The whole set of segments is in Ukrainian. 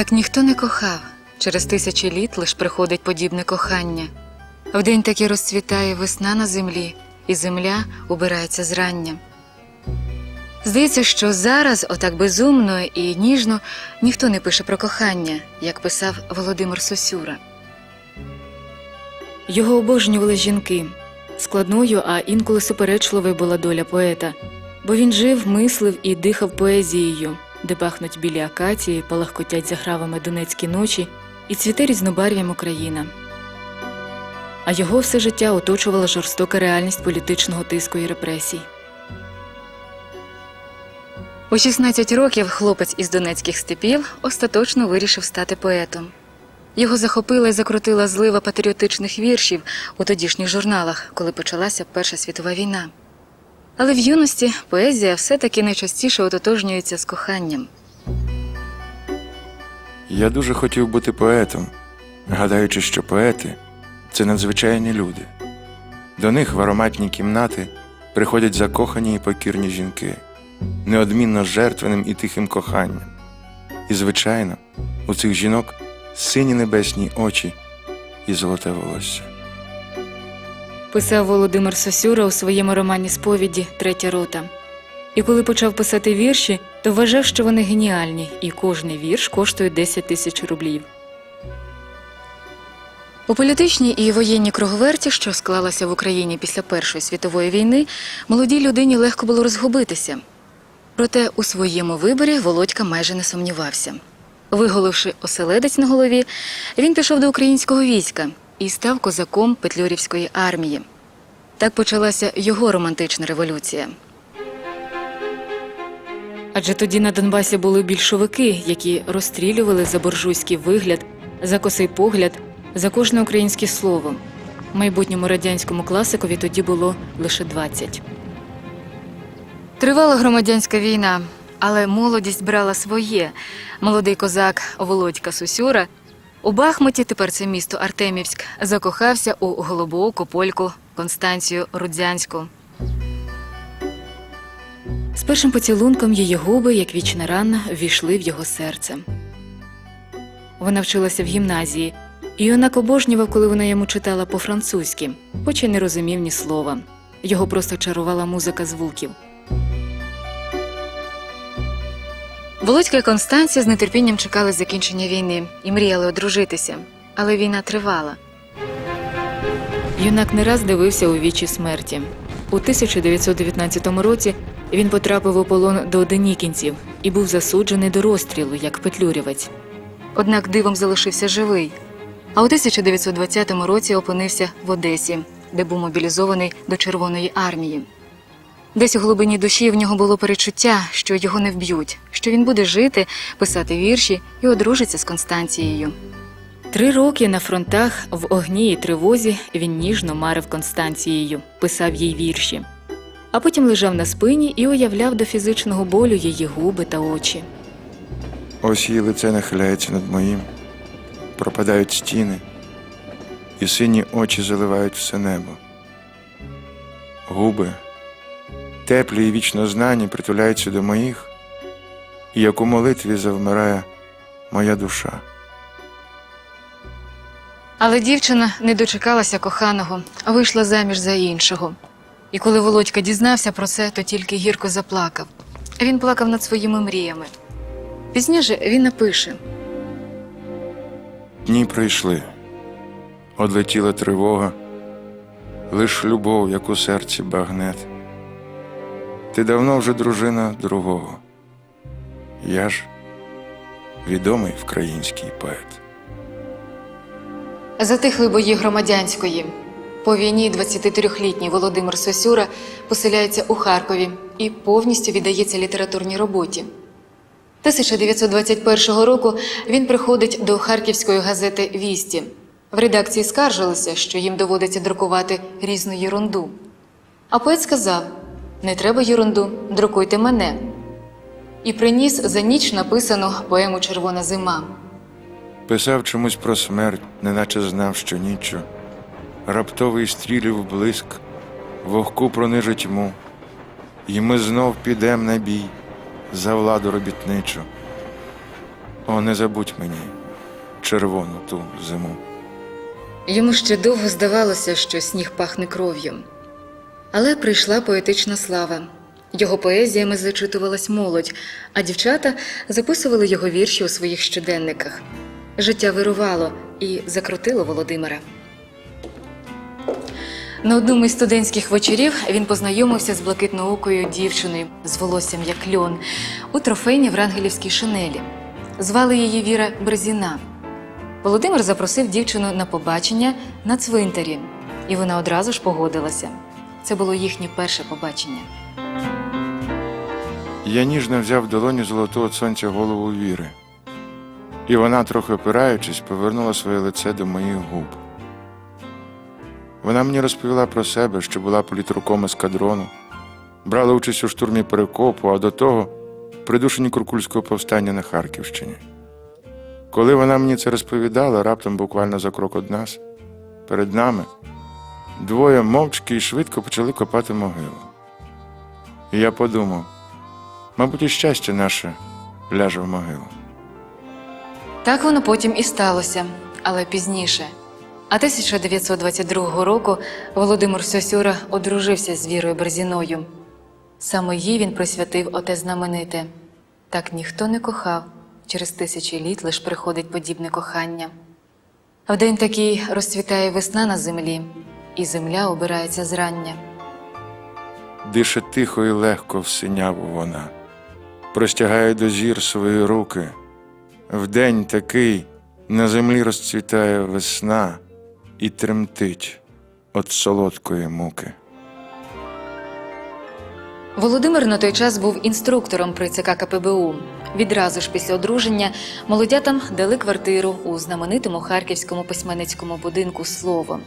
Так ніхто не кохав. Через тисячі літ лиш приходить подібне кохання. Вдень таки розцвітає весна на землі, і земля убирається зрання. Здається, що зараз, отак безумно і ніжно, ніхто не пише про кохання, як писав Володимир Сосюра. Його обожнювали жінки. Складною, а інколи суперечливою була доля поета, бо він жив, мислив і дихав поезією, де пахнуть білі акації, палахкотять загравами донецькі ночі і цвіте різнобарв'ям Україна. А його все життя оточувала жорстока реальність політичного тиску і репресій. У 16 років хлопець із донецьких степів остаточно вирішив стати поетом. Його захопила і закрутила злива патріотичних віршів у тодішніх журналах, коли почалася Перша світова війна. Але в юності поезія все-таки найчастіше ототожнюється з коханням. Я дуже хотів бути поетом, гадаючи, що поети це надзвичайні люди. До них в ароматні кімнати приходять закохані і покірні жінки, неодмінно жертвеним і тихим коханням. І, звичайно, у цих жінок сині небесні очі і золоте волосся. Писав Володимир Сосюра у своєму романі Сповіді Третя рота. І коли почав писати вірші, то вважав, що вони геніальні, і кожний вірш коштує 10 тисяч рублів. У політичній і воєнній круговерті, що склалася в Україні після Першої світової війни, молодій людині легко було розгубитися. Проте у своєму виборі Володька майже не сумнівався. Виголивши оселедець на голові, він пішов до українського війська і став козаком Петлюрівської армії. Так почалася його романтична революція. Адже тоді на Донбасі були більшовики, які розстрілювали за буржуйський вигляд, за косий погляд, за кожне українське слово. Майбутньому радянському класикові тоді було лише 20. Тривала громадянська війна, але молодість брала своє. Молодий козак Володька Сусюра у Бахмуті, тепер це місто Артемівськ, закохався у голубоку польку Констанцію Рудзянську. З першим поцілунком її губи, як вічна рана, ввійшли в його серце. Вона вчилася в гімназії, і юнак обожнював, коли вона йому читала по-французьки, хоч і не розумів ні слова. Його просто чарувала музика звуків. Володька і Констанція з нетерпінням чекали закінчення війни і мріяли одружитися, але війна тривала. Юнак не раз дивився у вічі смерті. У 1919 році він потрапив у полон до денікінців і був засуджений до розстрілу як петлюрівець. Однак дивом залишився живий. А у 1920 році опинився в Одесі, де був мобілізований до Червоної армії. Десь у глибині душі в нього було перечуття, що його не вб'ють, що він буде жити, писати вірші і одружиться з Констанцією. Три роки на фронтах в огні і тривозі він ніжно марив Констанцією, писав їй вірші. А потім лежав на спині і уявляв до фізичного болю її губи та очі. Ось її лице нахиляється над моїм, пропадають стіни, і сині очі заливають все небо. Губи, теплі і вічно знані, притуляються до моїх, і як у молитві завмирає моя душа. Але дівчина не дочекалася коханого, а вийшла заміж за іншого. І коли Володька дізнався про це, то тільки гірко заплакав. Він плакав над своїми мріями. Пізніше він напише: Дні пройшли, одлетіла тривога, лиш любов, як у серці багнет. Ти давно вже дружина другого. Я ж відомий український поет. Затихли бої громадянської. По війні 23-літній Володимир Сосюра поселяється у Харкові і повністю віддається літературній роботі. 1921 року він приходить до харківської газети Вісті. В редакції скаржилися, що їм доводиться друкувати різну єрунду. А поет сказав: не треба єрунду, друкуйте мене. І приніс за ніч написану поему Червона зима. Писав чомусь про смерть, неначе знав, що ніччю. Раптовий стрілів блиск, вогку пронижить тьму, і ми знов підем на бій за владу робітничу. О, не забудь мені червону ту зиму. Йому ще довго здавалося, що сніг пахне кров'ю. Але прийшла поетична слава. Його поезіями зачитувалась молодь, а дівчата записували його вірші у своїх щоденниках. Життя вирувало і закрутило Володимира. На одному із студентських вечорів він познайомився з блакитноокою дівчиною з волоссям як льон у трофейній врангелівській шинелі. Звали її Віра Берзіна. Володимир запросив дівчину на побачення на цвинтарі, і вона одразу ж погодилася. Це було їхнє перше побачення. Я ніжно взяв долоні золотого сонця голову віри, і вона, трохи опираючись, повернула своє лице до моїх губ. Вона мені розповіла про себе, що була політруком ескадрону, брала участь у штурмі перекопу, а до того придушенні Куркульського повстання на Харківщині. Коли вона мені це розповідала, раптом буквально за крок від нас, перед нами, двоє мовчки і швидко почали копати могилу. І я подумав, мабуть, і щастя наше ляже в могилу. Так воно потім і сталося, але пізніше. А 1922 року Володимир Сосюра одружився з Вірою Берзіною. Саме їй він присвятив оте знамените. Так ніхто не кохав, через тисячі літ лиш приходить подібне кохання. В день такий розцвітає весна на землі, і земля обирається зрання. Дише тихо і легко в синяву вона, простягає до зір свої руки. В день такий на землі розцвітає весна і тремтить від солодкої муки. Володимир на той час був інструктором при ЦК КПБУ. Відразу ж після одруження молодятам дали квартиру у знаменитому харківському письменницькому будинку Слово.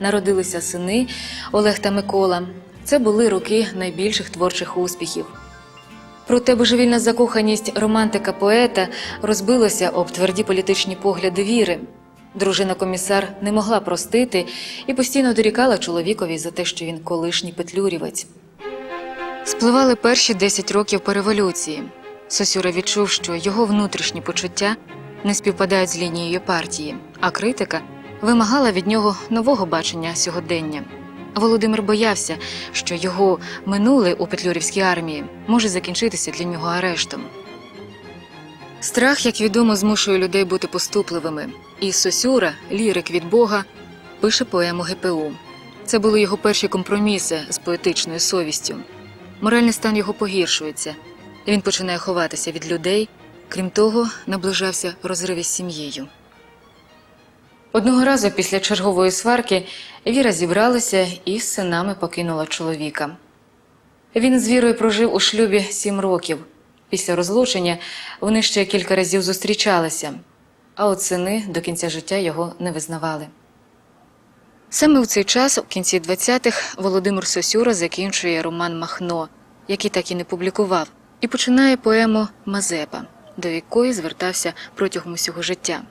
Народилися сини Олег та Микола. Це були роки найбільших творчих успіхів. Проте божевільна закоханість романтика поета розбилася об тверді політичні погляди віри. Дружина комісар не могла простити і постійно дорікала чоловікові за те, що він колишній петлюрівець. Спливали перші 10 років по революції. Сосюра відчув, що його внутрішні почуття не співпадають з лінією партії, а критика вимагала від нього нового бачення сьогодення. Володимир боявся, що його минуле у Петлюрівській армії може закінчитися для нього арештом. Страх, як відомо, змушує людей бути поступливими. І Сосюра, лірик від Бога, пише поему ГПУ. Це були його перші компроміси з поетичною совістю. Моральний стан його погіршується. Він починає ховатися від людей. Крім того, наближався розрив із сім'єю. Одного разу після чергової сварки Віра зібралася і з синами покинула чоловіка. Він з Вірою прожив у шлюбі сім років. Після розлучення вони ще кілька разів зустрічалися, а от сини до кінця життя його не визнавали. Саме у цей час, у кінці 20-х, Володимир Сосюра закінчує роман Махно, який так і не публікував, і починає поему Мазепа, до якої звертався протягом усього життя.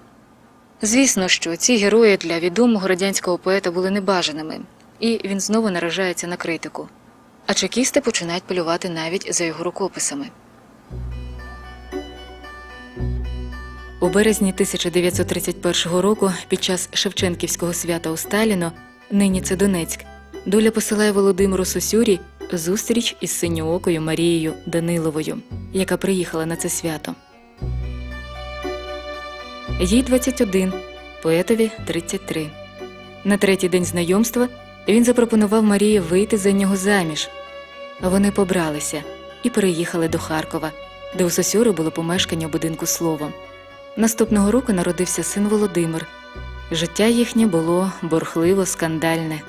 Звісно, що ці герої для відомого радянського поета були небажаними, і він знову наражається на критику. А чекісти починають полювати навіть за його рукописами. У березні 1931 року, під час Шевченківського свята у Сталіно, нині це Донецьк, доля посилає Володимиру Сосюрі зустріч із синьоокою Марією Даниловою, яка приїхала на це свято. Їй 21, поетові 33. На третій день знайомства він запропонував Марії вийти за нього заміж. Вони побралися і переїхали до Харкова, де у Сосюри було помешкання у будинку словом. Наступного року народився син Володимир. Життя їхнє було борхливо скандальне.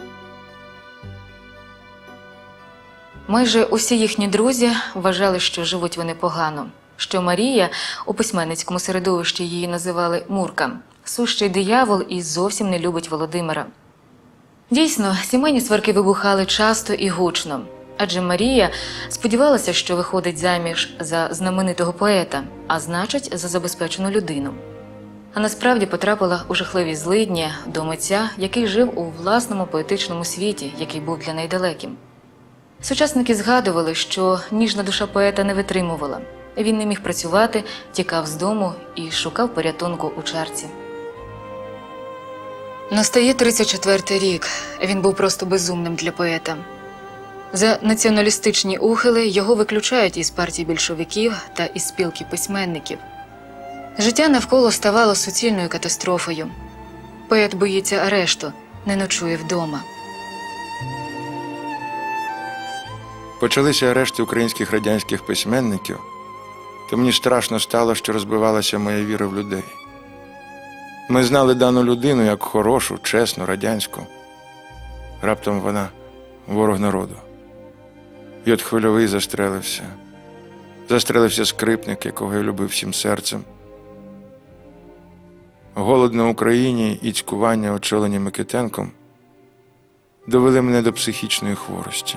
Майже усі їхні друзі вважали, що живуть вони погано, що Марія у письменницькому середовищі її називали Мурка, сущий диявол і зовсім не любить Володимира. Дійсно, сімейні сварки вибухали часто і гучно, адже Марія сподівалася, що виходить заміж за знаменитого поета, а значить, за забезпечену людину. А насправді потрапила у жахливі злидні до митця, який жив у власному поетичному світі, який був для неї далеким. Сучасники згадували, що ніжна душа поета не витримувала. Він не міг працювати, тікав з дому і шукав порятунку у чарці. Настає 34-й рік. Він був просто безумним для поета. За націоналістичні ухили його виключають із партії більшовиків та із спілки письменників. Життя навколо ставало суцільною катастрофою. Поет боїться арешту, не ночує вдома. Почалися арешти українських радянських письменників, то мені страшно стало, що розбивалася моя віра в людей. Ми знали дану людину як хорошу, чесну, радянську. Раптом вона ворог народу. І от хвильовий застрелився. Застрелився скрипник, якого я любив всім серцем. Голод на Україні і цькування, очолені Микитенком, довели мене до психічної хворості.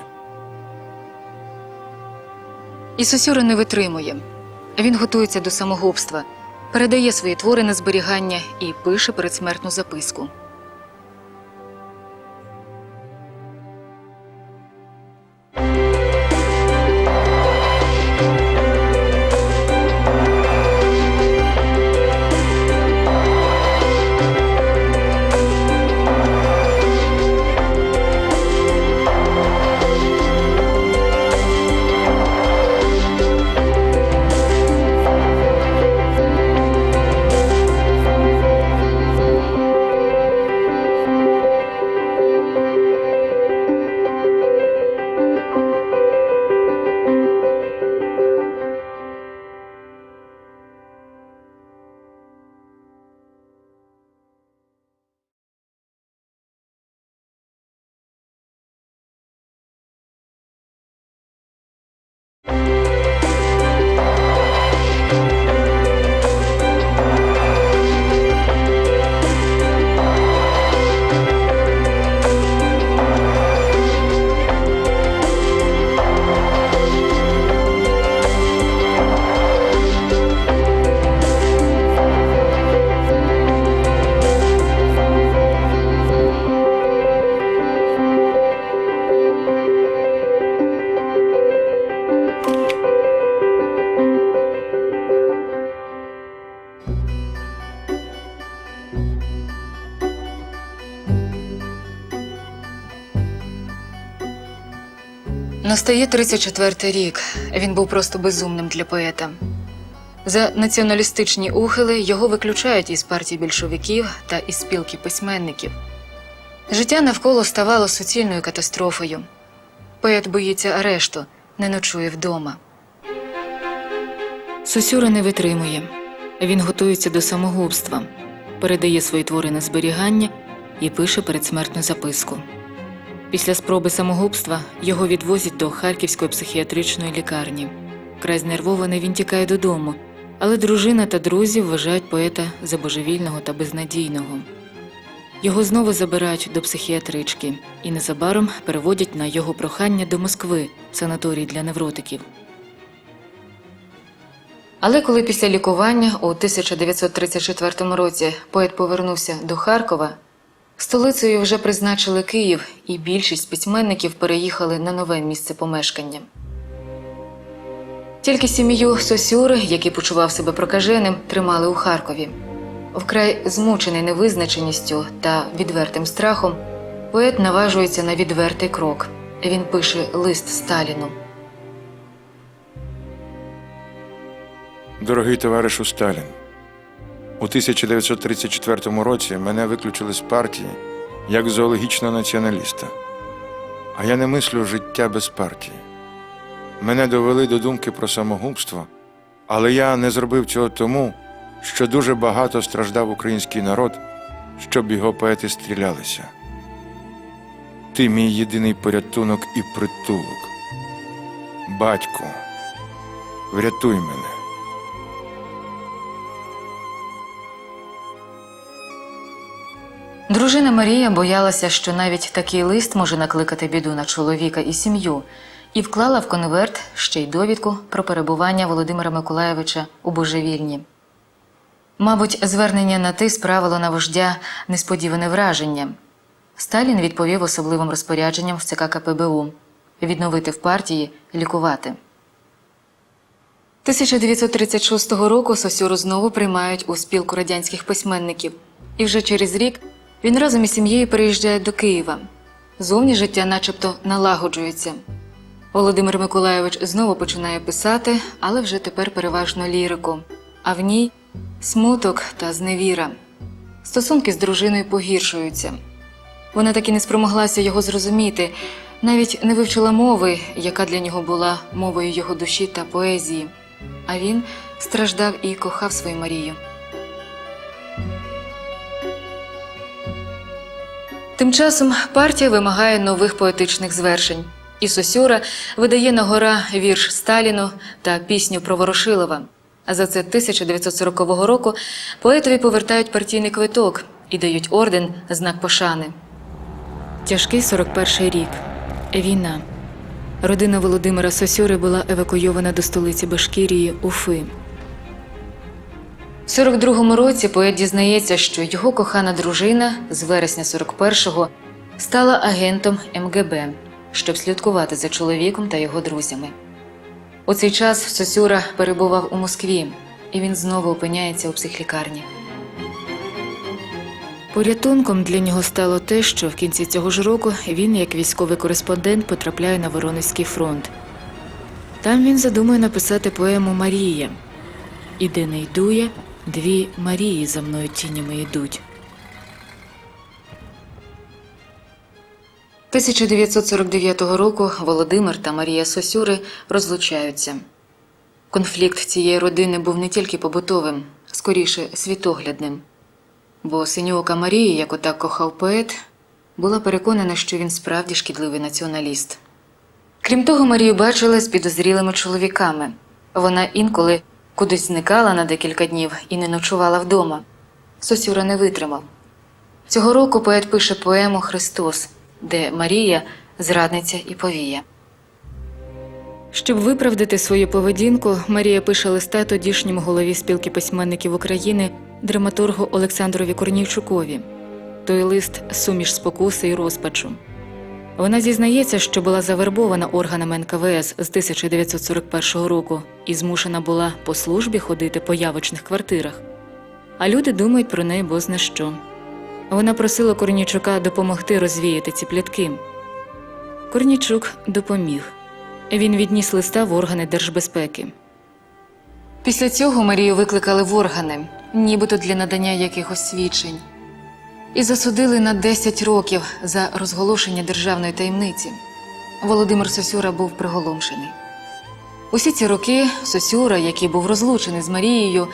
І Сосюра не витримує. Він готується до самогубства, передає свої твори на зберігання і пише передсмертну записку. Настає 34-й рік. Він був просто безумним для поета. За націоналістичні ухили його виключають із партії більшовиків та із спілки письменників. Життя навколо ставало суцільною катастрофою. Поет боїться арешту, не ночує вдома. Сосюра не витримує. Він готується до самогубства, передає свої твори на зберігання і пише передсмертну записку. Після спроби самогубства його відвозять до Харківської психіатричної лікарні. Край знервований він тікає додому, але дружина та друзі вважають поета за божевільного та безнадійного. Його знову забирають до психіатрички і незабаром переводять на його прохання до Москви, санаторій для невротиків. Але коли після лікування у 1934 році поет повернувся до Харкова, столицею вже призначили Київ, і більшість письменників переїхали на нове місце помешкання. Тільки сім'ю Сосюри, який почував себе прокаженим, тримали у Харкові. Вкрай змучений невизначеністю та відвертим страхом, поет наважується на відвертий крок. Він пише лист Сталіну. Дорогий товаришу Сталін, у 1934 році мене виключили з партії як зоологічного націоналіста. А я не мислю життя без партії. Мене довели до думки про самогубство, але я не зробив цього тому, що дуже багато страждав український народ, щоб його поети стрілялися. Ти мій єдиний порятунок і притулок. Батьку, врятуй мене. Дружина Марія боялася, що навіть такий лист може накликати біду на чоловіка і сім'ю, і вклала в конверт ще й довідку про перебування Володимира Миколаєвича у божевільні. Мабуть, звернення на ти справило на вождя несподіване враження. Сталін відповів особливим розпорядженням в ЦК КПБУ відновити в партії, лікувати. 1936 року Сосюру знову приймають у спілку радянських письменників, і вже через рік він разом із сім'єю переїжджає до Києва. Зовні життя начебто налагоджується. Володимир Миколайович знову починає писати, але вже тепер переважно лірику, а в ній смуток та зневіра. Стосунки з дружиною погіршуються. Вона так і не спромоглася його зрозуміти, навіть не вивчила мови, яка для нього була мовою його душі та поезії. А він страждав і кохав свою Марію. Тим часом партія вимагає нових поетичних звершень, і Сосюра видає на гора вірш Сталіну та пісню про Ворошилова. А за це 1940 року поетові повертають партійний квиток і дають орден знак пошани. Тяжкий 41 рік. Війна. Родина Володимира Сосюри була евакуйована до столиці Башкірії Уфи. В 42-му році поет дізнається, що його кохана дружина з вересня 41-го стала агентом МГБ, щоб слідкувати за чоловіком та його друзями. У цей час Сосюра перебував у Москві, і він знову опиняється у психлікарні. Порятунком для нього стало те, що в кінці цього ж року він, як військовий кореспондент, потрапляє на Воронезький фронт. Там він задумує написати поему Марія. І де не йду я, дві Марії за мною тінями йдуть. 1949 року Володимир та Марія Сосюри розлучаються. Конфлікт цієї родини був не тільки побутовим, скоріше світоглядним. Бо синьока Марія, як отак кохав поет, була переконана, що він справді шкідливий націоналіст. Крім того, Марію бачили з підозрілими чоловіками. Вона інколи кудись зникала на декілька днів і не ночувала вдома. Сосюра не витримав. Цього року поет пише поему Христос, де Марія зрадниця і повія. Щоб виправдати свою поведінку, Марія пише листа тодішньому голові спілки письменників України, драматургу Олександрові Корнійчукові. Той лист суміш спокуси і розпачу. Вона зізнається, що була завербована органами НКВС з 1941 року і змушена була по службі ходити по явочних квартирах. А люди думають про неї бозна що. Вона просила Корнійчука допомогти розвіяти ці плітки. Корнійчук допоміг. Він відніс листа в органи держбезпеки. Після цього Марію викликали в органи, нібито для надання якихось свідчень, і засудили на 10 років за розголошення державної таємниці. Володимир Сосюра був приголомшений. Усі ці роки Сосюра, який був розлучений з Марією,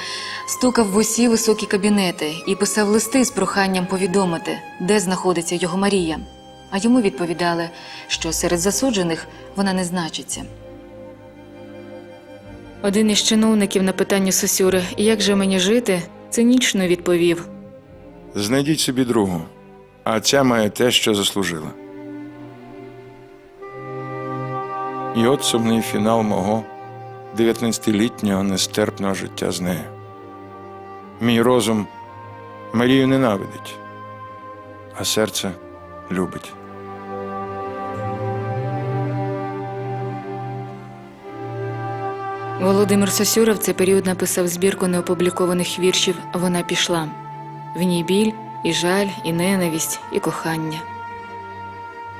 стукав в усі високі кабінети і писав листи з проханням повідомити, де знаходиться його Марія. А йому відповідали, що серед засуджених вона не значиться. Один із чиновників на питання Сосюри, як же мені жити, цинічно відповів: Знайдіть собі другу, а ця має те, що заслужила. І от сумний фінал мого 19-літнього нестерпного життя з нею. Мій розум Марію ненавидить, а серце любить. Володимир Сосюра в цей період написав збірку неопублікованих віршів Вона пішла. В ній біль, і жаль, і ненависть, і кохання.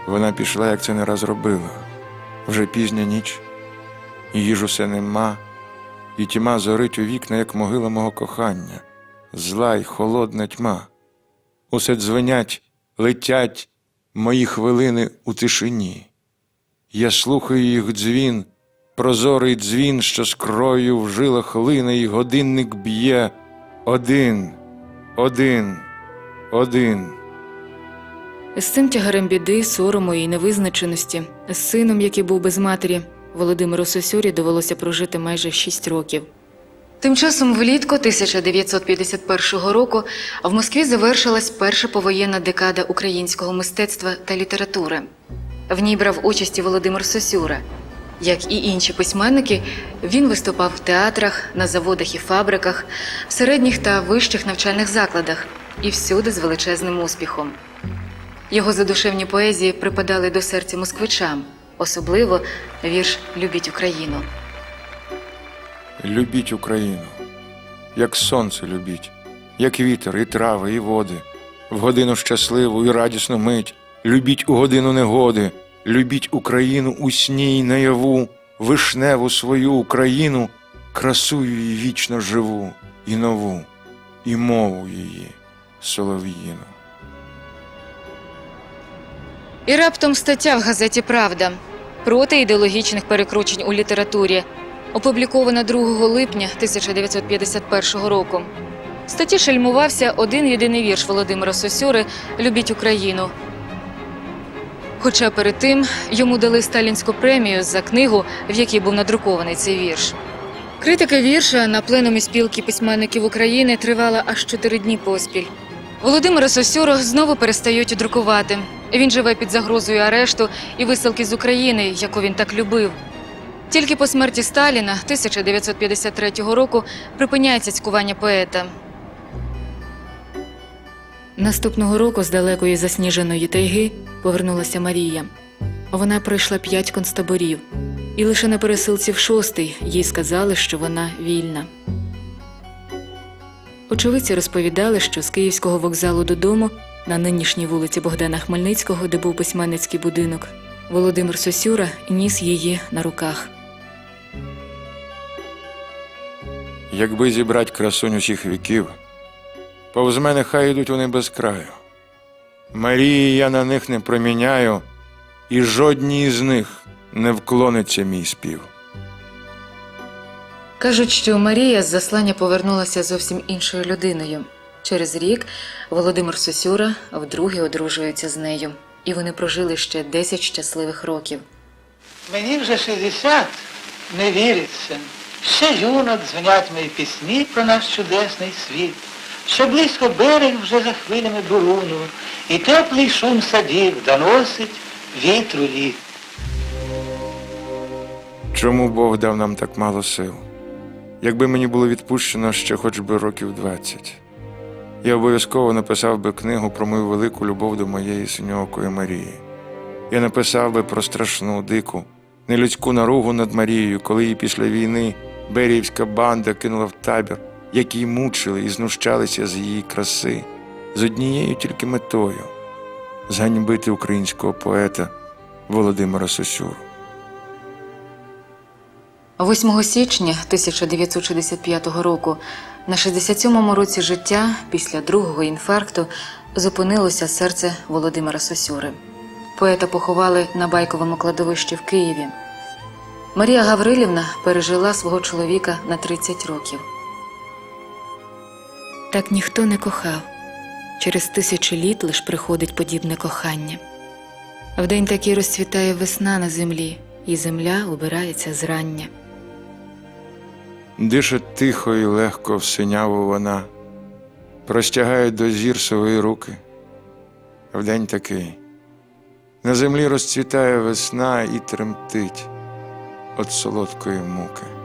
Вона пішла, як це не раз робила. Вже пізня ніч, її ж усе нема, і тьма зорить у вікна, як могила мого кохання, зла й холодна тьма. Усе дзвенять, летять мої хвилини у тишині. Я слухаю їх дзвін, прозорий дзвін, що з кров'ю в жилах лине, і годинник б'є один, один, один. З цим тягарем біди, сорому і невизначеності, з сином, який був без матері, Володимиру Сосюрі довелося прожити майже 6 років. Тим часом влітку 1951 року в Москві завершилась перша повоєнна декада українського мистецтва та літератури. В ній брав участь і Володимир Сосюра. Як і інші письменники, він виступав в театрах, на заводах і фабриках, в середніх та вищих навчальних закладах і всюди з величезним успіхом. Його задушевні поезії припадали до серця москвичам, особливо вірш Любіть Україну. Любіть Україну, як сонце любіть, як вітер, і трави, і води, в годину щасливу і радісну мить, любіть у годину негоди, любіть Україну у сні й наяву, вишневу свою Україну, красую її вічно живу, і нову, і мову її солов'їну. І раптом стаття в газеті Правда проти ідеологічних перекручень у літературі, опублікована 2 липня 1951 року. Статті шельмувався один єдиний вірш Володимира Сосюри Любіть Україну. Хоча перед тим йому дали сталінську премію за книгу, в якій був надрукований цей вірш. Критика вірша на пленумі спілки письменників України тривала аж чотири дні поспіль. Володимира Сосюру знову перестають друкувати. Він живе під загрозою арешту і висилки з України, яку він так любив. Тільки по смерті Сталіна 1953 року припиняється цькування поета. Наступного року з далекої засніженої тайги повернулася Марія. Вона пройшла п'ять концтаборів, і лише на пересилці в шостий їй сказали, що вона вільна. Очевидці розповідали, що з київського вокзалу додому, на нинішній вулиці Богдана Хмельницького, де був письменницький будинок, Володимир Сосюра ніс її на руках. Якби зібрать красунь усіх віків, повз мене хай ідуть вони без краю. Марії я на них не проміняю, і жодній з них не вклониться мій спів. Кажуть, що Марія з заслання повернулася зовсім іншою людиною. Через рік Володимир Сосюра вдруге одружується з нею, і вони прожили ще 10 щасливих років. Мені вже 60, не віриться. Ще юнок дзвонять мої пісні про наш чудесний світ, що близько берег вже за хвилями буруну, і теплий шум садів доносить вітру літ. Чому Бог дав нам так мало сил? Якби мені було відпущено ще хоч би років двадцять, я обов'язково написав би книгу про мою велику любов до моєї синьоокої Марії. Я написав би про страшну, дику, нелюдську наругу над Марією, коли її після війни беріївська банда кинула в табір, який мучили і знущалися з її краси, з однією тільки метою зганьбити українського поета Володимира Сосюру. 8 січня 1965 року, на 67-му році життя, після другого інфаркту, зупинилося серце Володимира Сосюри. Поета поховали на байковому кладовищі в Києві. Марія Гаврилівна пережила свого чоловіка на 30 років. Так ніхто не кохав. Через тисячі літ лиш приходить подібне кохання. В день такий розцвітає весна на землі, і земля убирається зрання. Дише тихо і легко в синяву вона, простягає до зір свої руки. В день такий на землі розцвітає весна і тремтить від солодкої муки.